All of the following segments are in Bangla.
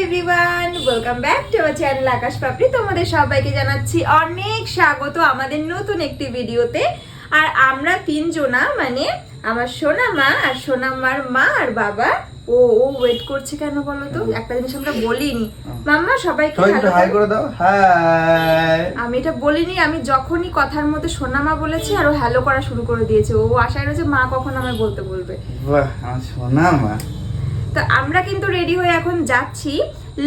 Everyone welcome back to our channel Akash Papri তোমাদের সবাইকে জানাচ্ছি অনেক স্বাগত আমাদের নতুন একটি ভিডিওতে। আর আমরা তিনজনা মানে আমার সোনা মা আর সোনা মার মা আর বাবা ও ও ওয়েট করছে কেন বলো তো? একটা জিনিস আমরা বলিনি। মাম্মা সবাইকে হাই করে দাও। হাই আমি এটা বলিনি আমি যখনই কথার মধ্যে সোনা মা বলেছি আর ও হ্যালো করা শুরু করে দিয়েছে। ও আশায় রয়েছে মা কখন আমায় বলতে বলবে। বাহ আমার সোনা মা তো আমরা কিন্তু রেডি হয়ে এখন যাচ্ছি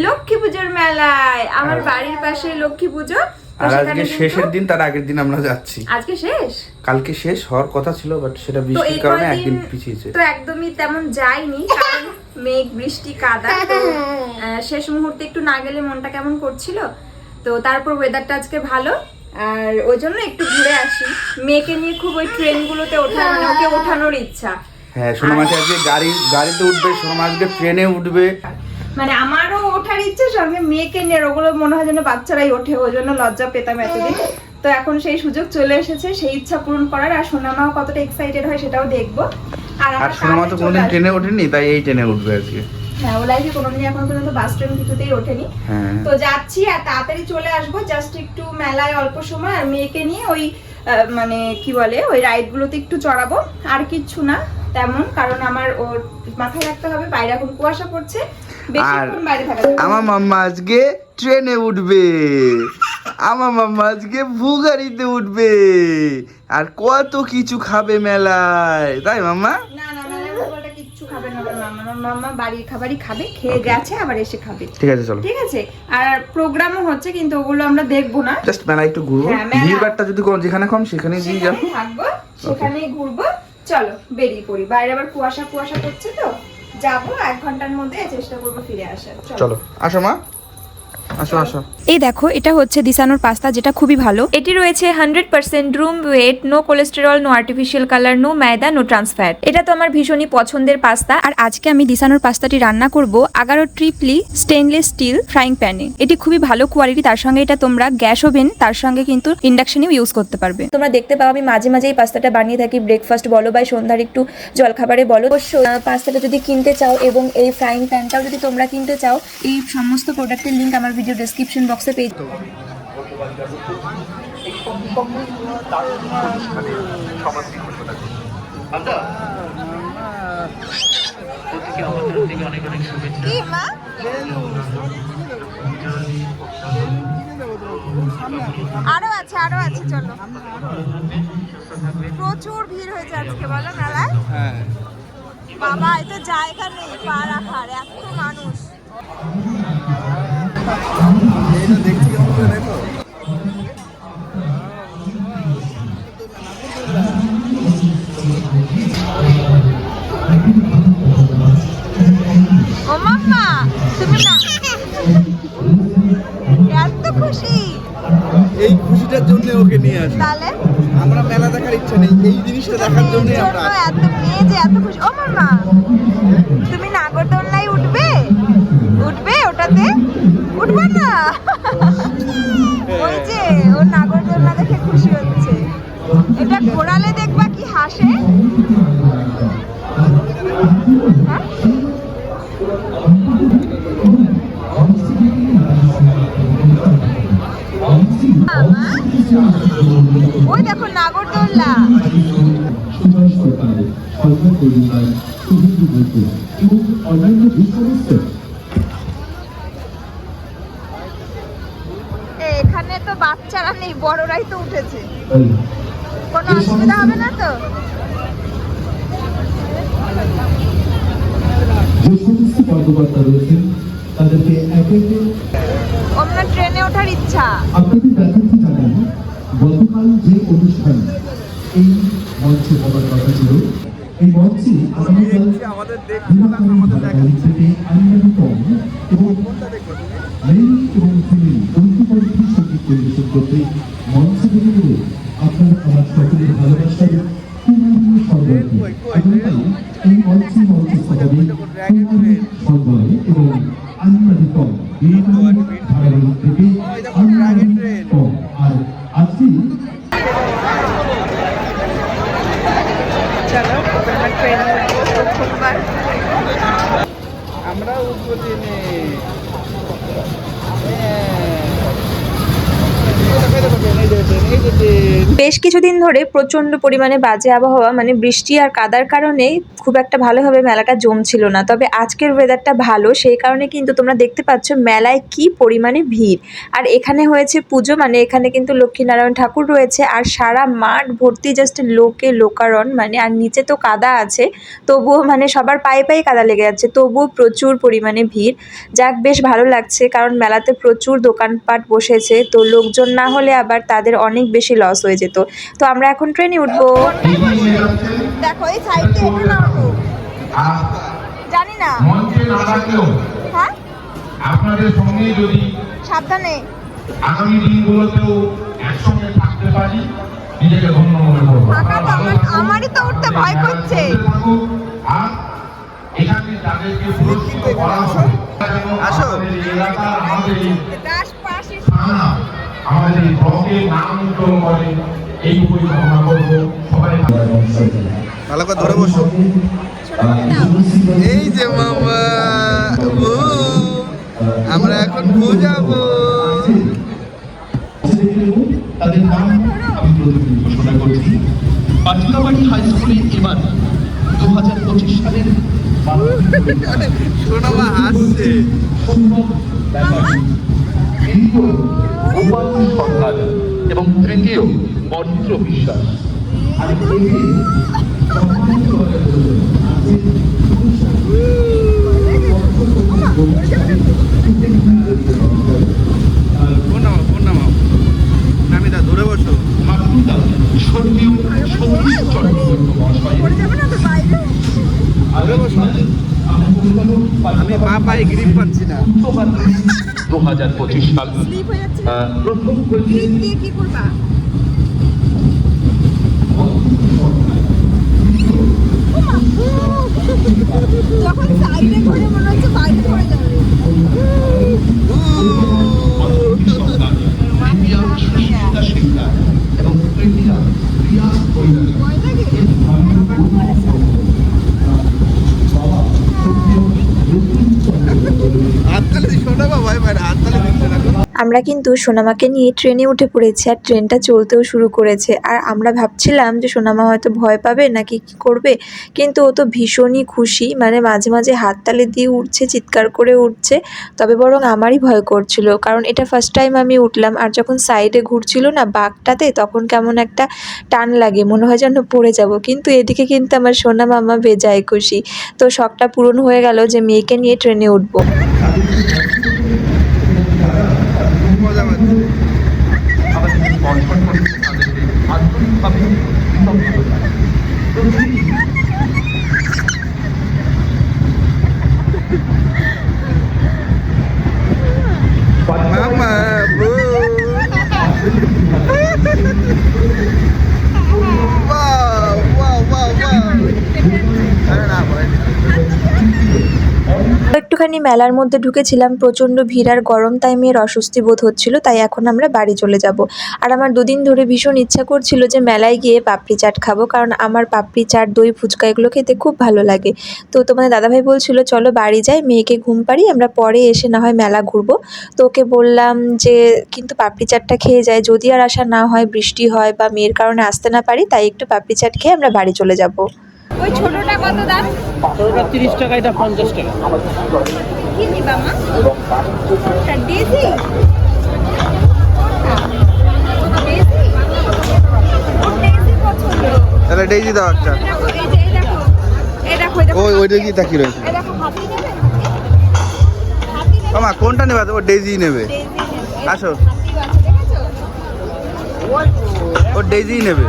লক্ষ্মী পুজোর মেলায় আমার বাড়ির পাশে লক্ষ্মী পুজো। আর আজকে শেষের দিন তার আগের দিন আমরা যাচ্ছি। আজকে শেষ? কালকে শেষ হওয়ার কথা ছিল বাট সেটা বৃষ্টির কারণে একদিন পিছিয়েছে। তো একদমই তেমন যায়নি কারণ মেঘ বৃষ্টি কাদা তো শেষ মুহূর্তে একটু না গেলে মনটা কেমন করছিল? তো তারপর ওয়েদারটা আজকে ভালো আর ওই জন্য একটু ঘুরে আসি। মেয়েকে নিয়ে খুব ওই ট্রেনগুলোতে ওঠা মানে ওকে ওঠানোর ইচ্ছা। হ্যাঁ সোনা মাসে আজকে গাড়ি গাড়িতে উঠবে সোনা মাস আজকে ট্রেনে উঠবে। মানে আমারও ওঠার ইচ্ছে সঙ্গে মেয়েকে নিয়ে ওগুলো মনে হয় যেন বাচ্চারাই ওঠে ওই জন্য লজ্জা পেতাম এতদিন। তো এখন সেই সুযোগ চলে এসেছে সেই ইচ্ছা পূরণ করার আর সোনামাও কতটা এক্সাইটেড হয় সেটাও দেখব। আর আর আমরা সোনা মা তো কোনোদিন ট্রেনে ওঠেনি তাই এই ট্রেনে উঠবে আজকে। হ্যাঁ ও লাইফে কোনোদিন এখন পর্যন্ত বাস ট্রেন কিছুতেই ওঠেনি। হ্যাঁ। তো যাচ্ছি আর তাড়াতাড়ি চলে আসব জাস্ট একটু মেলায় অল্প সময় আর মেয়েকে নিয়ে ওই আহ, মানে কি বলে ওই রাইড গুলোতে একটু চড়াবো আর কিচ্ছু না। তেমন কারণ আমার ওর মাথায় রাখতে হবে বাইরে এখন কুয়াশা পড়ছে বেশিক্ষণ বাইরে থাকা আমার মাম্মা আজকে ট্রেনে উঠবে। আমার মাম্মা আজকে ভুগাড়িতে উঠবে। আর কত কিছু খাবে মেলায় তাই মাম্মা? না না না কিচ্ছু খাবে না আমার মামা আমার মামা বাড়ির খাবারই খাবে খেয়ে গেছে আবার এসে খাবে। ঠিক আছে চলো। ঠিক আছে? আর প্রোগ্রামও হচ্ছে কিন্তু ওগুলো আমরা দেখব না। জাস্ট মেলা একটু ঘুরবো। হ্যাঁ, যদি যেখানে কম সেখানে থাকব সেখানেই ঘুরবো। চলো, বেরিয়ে পড়ি। বাইরে আবার কুয়াশা কুয়াশা করছে তো? যাব, এক ঘণ্টার মধ্যে চেষ্টা করব ফিরে আসার। চলো। আসো মা। এই দেখো, এটা হচ্ছে দিসানোর পাস্তা, যেটা খুবই ভালো। এটি রয়েছে hundred percent whole wheat no cholesterol no artificial colour no maida no trans fat এটা তো আমার ভীষণই পছন্দের পাস্তা। আর আজকে আমি দিসানোর পাস্তাটি রান্না করব Agaro triply stainless steel frying প্যানে এটি খুবই ভালো কোয়ালিটি তার সঙ্গে এটা তোমরা গ্যাস ওভেন, তার সঙ্গে কিন্তু ইন্ডাকশনেও ইউজ করতে পারবে। তোমরা দেখতে পাও, আমি মাঝে মাঝে এই পাস্তাটা বানিয়ে থাকি। ব্রেকফাস্ট বলো বা সন্ধ্যার একটু জলখাবারে বলো। অবশ্যই পাস্তাটা যদি কিনতে চাও এবং এই ফ্রাইং প্যানটাও যদি তোমরা কিনতে চাও, এই সমস্ত প্রোডাক্টের লিঙ্ক আমার ভিডিও ডেসক্রিপশন বক্সে পেয়ে আরও আছে আরও আছে, চলো। প্রচুর ভিড় হয়েছে আজকে, বলো মেলায়। বাবা এত জায়গা নেই পা রাখার এত মানুষ। এই খুশিটার জন্য ওকে নিয়ে আসি। তাহলে? আমরা মেলা দেখার ইচ্ছা নেই এই জিনিসটা দেখার জন্য আমরা এত মেয়ে যে এত খুশি। ও মাম্মা তুমি নাগরদোলনায় অন্যান্য যে সমস্ত এ, এখানে তো বাচ্চারা নেই বড়রাই তো উঠেছে। আহ, কোনো অসুবিধা হবে না তো? কর্মকর্তা রয়েছেন তাদেরকে একে ট্রেনে ওঠার ইচ্ছা। আপনাদের গতকাল যে অনুষ্ঠান এই মঞ্চে হবার কথা ছিল এই মঞ্চে আগামীকাল ধারাবাহিক থেকে আইনানি কম এবং মেল এবং ফিমেল ঐক্যবদ্ধ সংগীত পরিবেশন করতে মঞ্চে বেশ কিছুদিন ধরে প্রচণ্ড পরিমাণে বাজে আবহাওয়া মানে বৃষ্টি আর কাদার কারণে খুব একটা ভালোভাবে মেলাটা জমছিল না। তবে আজকের ওয়েদারটা ভালো, সেই কারণে কিন্তু তোমরা দেখতে পাচ্ছ মেলায় কি পরিমাণে ভিড়। আর এখানে হয়েছে পুজো মানে এখানে কিন্তু লক্ষ্মীনারায়ণ ঠাকুর রয়েছে, আর সারা মাঠ ভর্তি জাস্ট লোকে, লোকারণ মানে আর নিচে তো কাদা আছে, তবুও মানে সবার পায়ে পায়ে কাদা লেগে যাচ্ছে, তবুও প্রচুর পরিমাণে ভিড়। যাক, বেশ ভালো লাগছে, কারণ মেলাতে প্রচুর দোকানপাট বসেছে, তো লোকজন না হলে আবার তাদের অনেক বেশি লস হয়ে যেত। তো আমরা এখন ট্রেনে উঠবো। দেখো এই সাইডে এটা না জানি না। হ্যাঁ? আপনাদের সঙ্গে যদি সাবধানে। আগামী দিনগুলোতেও একসঙ্গে থাকতে পারি নিজেকে ধন্য মনে করব। আমারই তো উঠতে ভয় করছে। আর এখানে পুরস্কৃত করা আসো। আমাদের আমাদের এই ব্লকের নাম উজ্জ্বল করে এই পরিকল্পনা করব। সবাই ভালো করে ধরে বসো। এই যে মামা আমরা এখন বুঝাবো। তাদের নাম আমি প্রথমে ঘোষণা করছি। পাটিকাবাড়ি হাই স্কুলে এবার দু হাজার পঁচিশ সালের হাসছে। উপাধি সরকার এবং তৃতীয় পবিত্র বিশ্বাস। আর স্বর্গীয় সতীশ চট্টোপাধ্যায় মহাশয় আমি পা পায়ে গ্রিপ পাচ্ছি না। দু হাজার পঁচিশ সাল। স্লিপ হয়ে যাচ্ছে। প্রথম কি করবা? যখন সাইডে করে মনে হচ্ছে বাইরে পড়ে যাবে। সরকার ইন্ডিয়া সুশীলা সিংহা এবং ইন্ডিয়া প্রিয়া কৈলাস ভয় লাগে হাততালি দিস সোনামা ভয় পায় না হাততালি দিচ্ছে না আমরা কিন্তু সোনামাকে নিয়ে ট্রেনে উঠে পড়েছি আর ট্রেনটা চলতেও শুরু করেছে। আর আমরা ভাবছিলাম যে সোনামা হয়তো ভয় পাবে নাকি কি করবে, কিন্তু ও তো ভীষণই খুশি। মানে মাঝে মাঝে হাততালি দিয়ে উঠছে, চিৎকার করে উঠছে, তবে বরং আমারই ভয় করছিল। কারণ এটা ফার্স্ট টাইম আমি উঠলাম আর যখন সাইডে ঘুরছিল না বাঘটাতে, তখন কেমন একটা টান লাগে, মনে হয় যেন পড়ে যাব। কিন্তু এদিকে কিন্তু আমার সোনা মামা বেজায় খুশি। তো শখটা পূরণ হয়ে গেল যে মেয়েকে নিয়ে ট্রেনে উঠবো। পাচ্ছে আমাদের স্পন্সর করেছে তাদেরকে আন্তরিকভাবে কৃতজ্ঞতা জানাই। প্রতিদিন মামা বউ Wow, wow, wow, wow. আরে না ভয় নেই। একটুখানি মেলার মধ্যে ঢুকেছিলাম, প্রচণ্ড ভিড় আর গরম তাই মেয়ের অস্বস্তি বোধ হচ্ছিল, তাই এখন আমরা বাড়ি চলে যাব। আর আমার দুদিন ধরে ভীষণ ইচ্ছা করছিল যে মেলায় গিয়ে পাপড়ি চাট খাব, কারণ আমার পাপড়ি চাট, দই, ফুচকা এগুলো খেতে খুব ভালো লাগে। তো তোমাদের দাদাভাই বলছিল, চলো বাড়ি যাই, মেয়েকে ঘুম পাড়ি আমরা পরে এসে না হয় মেলা ঘুরবো। তো ওকে বললাম যে, কিন্তু পাপড়ি চাটটা খেয়ে যায় যদি আর আসা না হয়, বৃষ্টি হয় বা মেয়ের কারণে আসতে না পারি, তাই একটু পাপড়ি চাট খেয়ে আমরা বাড়ি চলে যাব। ওই ছোটটা কত দাম? ওটা তিরিশ টাকা এটা পঞ্চাশ টাকা। কি নিবা মা? ওটা ডেজি ডেজি ডেজি পছন্দ তাহলে ডেইজি দাও একটা। দেখো এই যে এই দেখো। এই দেখো এই দেখো ওই ওইটা তাকিয়ে রয়েছে? এই দেখো হাতি নেবে? হাতি নেবে মামা কোনটা নেবে? ও ডেইজি নেবে। ডেজি নেবে। আসো। ও ডেইজি নেবে।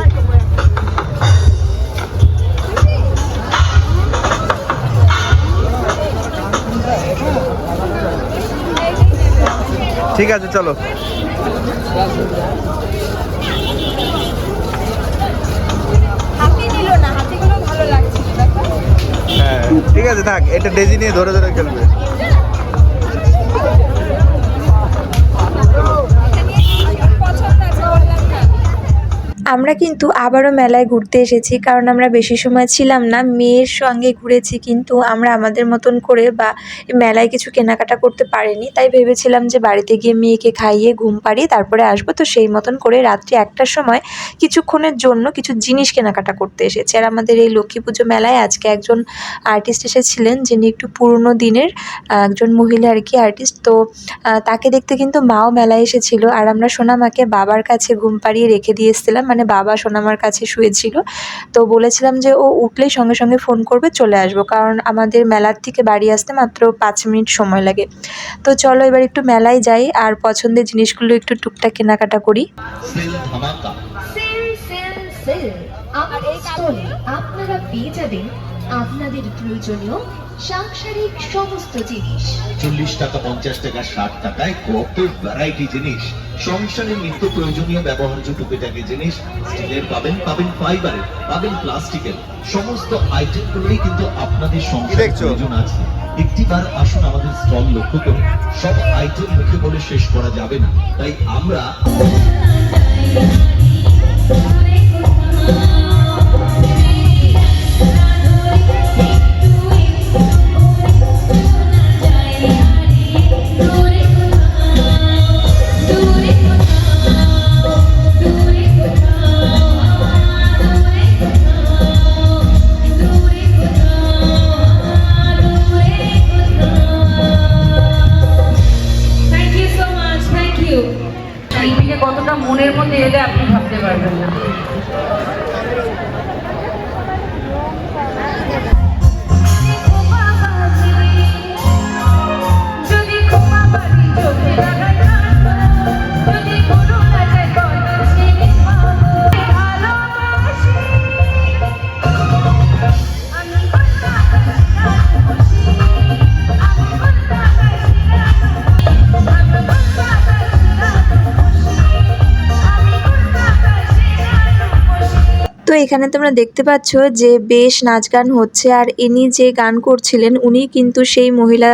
ঠিক আছে চলো। হ্যাঁ ঠিক আছে থাক এটা ডেজি নিয়ে ধরে ধরে খেলবে। আমরা কিন্তু আবারও মেলায় ঘুরতে এসেছি, কারণ আমরা বেশি সময় ছিলাম না। মেয়ের সঙ্গে ঘুরেছি কিন্তু আমরা আমাদের মতন করে বা মেলায় কিছু কেনাকাটা করতে পারিনি। তাই ভেবেছিলাম যে বাড়িতে গিয়ে মেয়েকে খাইয়ে ঘুম পাড়িয়ে তারপরে আসব। তো সেই মতন করে রাত্রি একটার সময় কিছুক্ষণের জন্য কিছু জিনিস কেনাকাটা করতে এসেছি। আর আমাদের এই লক্ষ্মী পুজো মেলায় আজকে একজন আর্টিস্ট এসেছিলেন, যিনি একটু পুরনো দিনের একজন মহিলা আর কি আর্টিস্ট তো তাকে দেখতে কিন্তু মাও মেলায় এসেছিল। আর আমরা সোনামাকে বাবার কাছে ঘুম পাড়িয়ে রেখে দিয়ে এসেছিলাম। মানে বাবা সোনামার কাছে শুয়েছিল। তো বলেছিলাম যে ও উঠলেই সঙ্গে সঙ্গে ফোন করবে চলে আসব। কারণ আমাদের মেলার থেকে বাড়ি আসতে মাত্র পাঁচ মিনিট সময় লাগে। তো চলো এবার একটু মেলায় যাই আর পছন্দের জিনিসগুলো একটু টুকটাক কেনাকাটা করি। আমার এই আপনারা পেয়ে যাবেন আপনাদের প্রয়োজনীয় সাংসারিক সমস্ত জিনিস। চল্লিশ টাকা পঞ্চাশ টাকা ষাট টাকায় কত ভ্যারাইটি জিনিস। সংসারের নিত্য প্রয়োজনীয় ব্যবহার্য টুকিটাকি জিনিস স্টিলের পাবেন পাবেন ফাইবারের পাবেন প্লাস্টিকের সমস্ত আইটেমগুলোই কিন্তু আপনাদের সংসারে দেখছ? প্রয়োজন আছে। একটিবার আসুন আমাদের স্টল লক্ষ্য করুন। সব আইটেম মুখে বলে শেষ করা যাবে না। তাই আমরা পারবেন না তো এখানে তোমরা দেখতে পাচ্ছ যে বেশ নাচ গান হচ্ছে আর ইনি যে গান করছিলেন, উনি কিন্তু সেই মহিলা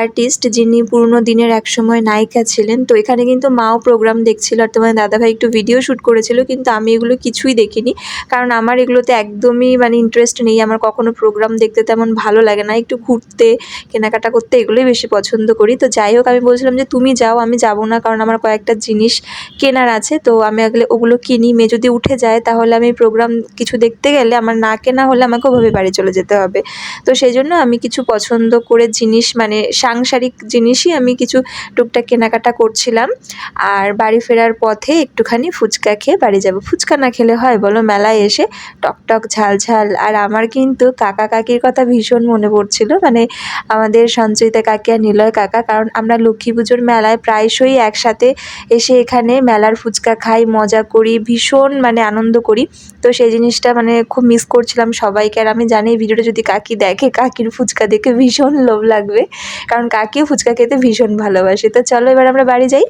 আর্টিস্ট যিনি পুরনো দিনের একসময় নায়িকা ছিলেন। তো এখানে কিন্তু মাও প্রোগ্রাম দেখছিল আর তোমার দাদাভাই একটু ভিডিও শ্যুট করেছিল, কিন্তু আমি এগুলো কিছুই দেখিনি। কারণ আমার এগুলোতে একদমই মানে ইন্টারেস্ট নেই, আমার কখনো প্রোগ্রাম দেখতে তেমন ভালো লাগে না। একটু ঘুরতে, কেনাকাটা করতে এগুলোই বেশি পছন্দ করি। তো যাই হোক, আমি বলছিলাম যে তুমি যাও, আমি যাব না কারণ আমার কয়েকটা জিনিস কেনার আছে। তো আমি আগলে ওগুলো কিনি। মেয়ে যদি উঠে যায়, তাহলে আমি প্রোগ্রাম কিছু দেখতে গেলে আমার না কেনা হলে আমাকে ওভাবে বাড়ি চলে যেতে হবে। তো সেই জন্য আমি কিছু পছন্দ করে জিনিস মানে সাংসারিক জিনিসই আমি কিছু টুকটাক কেনাকাটা করছিলাম। আর বাড়ি ফেরার পথে একটুখানি ফুচকা খেয়ে বাড়ি যাব। ফুচকা না খেলে হয় বলো, মেলায় এসে টকটক ঝাল ঝাল। আর আমার কিন্তু কাকা কাকির কথা ভীষণ মনে পড়ছিল মানে আমাদের সঞ্চয়িতা কাকি আর নিলয় কাকা, কারণ আমরা লক্ষ্মী পুজোর মেলায় প্রায়শই একসাথে এসে এখানে মেলার ফুচকা খাই, মজা করি, ভীষণ মানে আনন্দ করি। তো সেই জিনিসটা মানে খুব মিস করছিলাম সবাইকে। আর আমি জানি ভিডিওটা যদি কাকি দেখে কাকির ফুচকা দেখে ভীষণ লোভ লাগবে। কারণ কাকিও ফুচকা খেতে ভীষণ ভালোবাসে। তো চলো এবার আমরা বাড়ি যাই।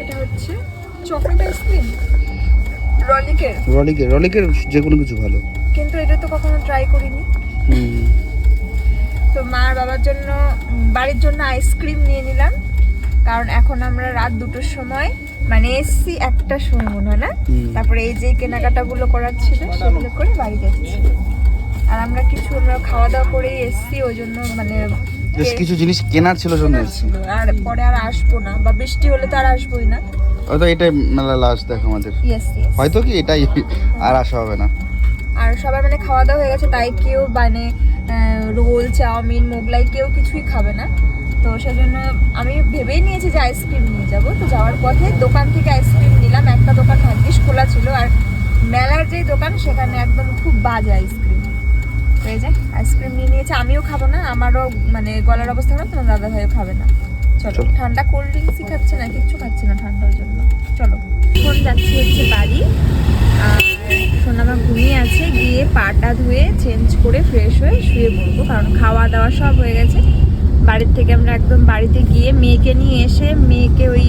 এটা হচ্ছে চকলেট আইসক্রিম রলিকের। রলিকের রলিকের যে কোনো কিছু ভালো। কিন্তু এটা তো কখনো ট্রাই করিনি। তো মার বাবার জন্য বাড়ির জন্য আইসক্রিম নিয়ে নিলাম। কারণ এখন আমরা রাত দুটোর সময় মানে এসছি একটা সময় মনে হয় না? তারপরে এই যে কেনাকাটাগুলো করার ছিল সেগুলো করে বাড়ি যাচ্ছি। আর আমরা কিছু আমরা খাওয়া দাওয়া করে এসছি ওই জন্য মানে বেশ কিছু জিনিস কেনার ছিল জন্য আর পরে আর আসব না বা বৃষ্টি হলে তো আর আসবোই না। হয়তো এটাই মেলা লাস্ট দেখো আমাদের। হয়তো কি এটাই আর আসা হবে না। আর সবাই মানে খাওয়া দাওয়া হয়ে গেছে তাই কেউ মানে রোল চাউমিন মোগলাই কেউ কিছুই খাবে না। তো সেজন্য আমি ভেবেই নিয়েছি যে আইসক্রিম নিয়ে যাব। তো যাওয়ার পথে দোকান থেকে আইসক্রিম নিলাম। একটা দোকান ভাগ্যিস খোলা ছিল আর মেলার যেই দোকান সেখানে একদম খুব বাজে আইসক্রিম তো এই যে আইসক্রিম নিয়ে নিয়েছে। আমিও খাব না আমারও মানে গলার অবস্থা খারাপ তোমার দাদা ভাইও খাবে না। চলো চলো। ঠান্ডা কোল্ড ড্রিঙ্কসই খাচ্ছে না কিচ্ছু খাচ্ছে না ঠান্ডার জন্য। চলো এখন যাচ্ছি হচ্ছে বাড়ি। আর সোনামা ঘুমিয়ে আছে গিয়ে পাটা ধুয়ে চেঞ্জ করে ফ্রেশ হয়ে শুয়ে পড়ব কারণ খাওয়া দাওয়া সব হয়ে গেছে। বাড়ির থেকে আমরা একদম বাড়িতে গিয়ে মেয়েকে নিয়ে এসে মেয়েকে ওই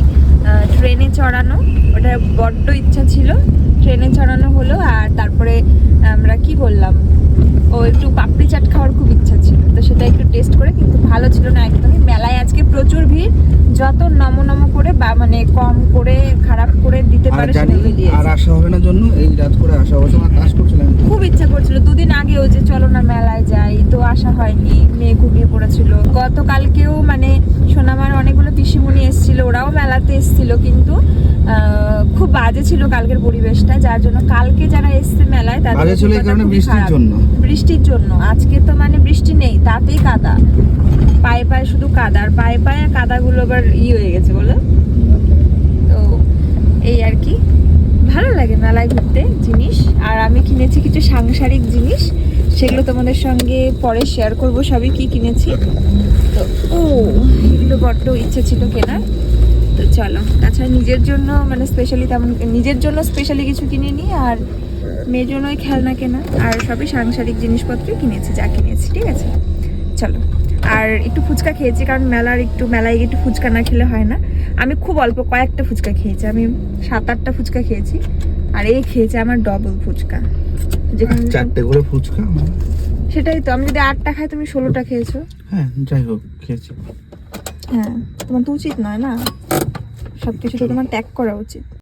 ট্রেনে চড়ানো। ওটা বড্ড ইচ্ছা ছিল। ট্রেনে চড়ানো হলো আর তারপরে আমরা কি করলাম ও একটু পাপড়ি চাট খাওয়ার খুব ইচ্ছা ছিল। তো সেটা একটু টেস্ট করে কিন্তু ভালো ছিল না একদমই। মেলায় আজকে প্রচুর ভিড়। যত নম নম করে বা মানে কম করে খারাপ করে দিতে পারে আর আসা হবে না জন্য এই রাত করে আসা হবে তোমার কাজ করছিলাম খুব ইচ্ছা করছিল। দুদিন আগে আগেও যে চলো না মেলায় যাই তো আসা হয়নি। মেয়ে ঘুমিয়ে পড়েছিল। গতকালকেও মানে সোনামার অনেকগুলো পিসিমণি এসেছিল। ওরাও মেলাতে এসেছিল কিন্তু খুব বাজে ছিল কালকের পরিবেশটা যার জন্য কালকে যারা এসছে মেলায় তাদের বাজে ছিল এই কারণে বৃষ্টির জন্য। বৃষ্টির জন্য। আজকে তো মানে বৃষ্টি নেই তাতেই কাদা। পায়ে পায়ে শুধু কাদা আর পায়ে পায়ে কাদাগুলো আবার ই হয়ে গেছে বলো? তো এই আর কি। ভালো লাগে মেলায় ঘুরতে জিনিস আর আমি কিনেছি কিছু সাংসারিক জিনিস সেগুলো তোমাদের সঙ্গে পরে শেয়ার করব সবই কি কিনেছি। তো ও এগুলো বড্ড ইচ্ছে ছিল কেনার। তো চলো। তাছাড়া নিজের জন্য মানে স্পেশালি তেমন নিজের জন্য স্পেশালি কিছু কিনিনি আর মেয়ের জন্য ওই খেলনা কেনা। আর সবই সাংসারিক জিনিসপত্রই কিনেছি যা কিনেছি ঠিক আছে? চলো। আর একটু ফুচকা খেয়েছি কারণ মেলার একটু মেলায় গিয়ে একটু ফুচকা না খেলে হয় না। আমি খুব অল্প কয়েকটা ফুচকা খেয়েছি। আমি সাত আটটা ফুচকা খেয়েছি। আর এই খেয়েছে আমার ডবল ফুচকা। যেখানে চারটে করে ফুচকা সেটাই তো। আমি যদি আটটা খাই তুমি ষোলোটা খেয়েছো। হ্যাঁ যাই হোক খেয়েছি। হ্যাঁ তোমার তো উচিত নয় না? সব কিছু তো তোমার ত্যাগ করা উচিত।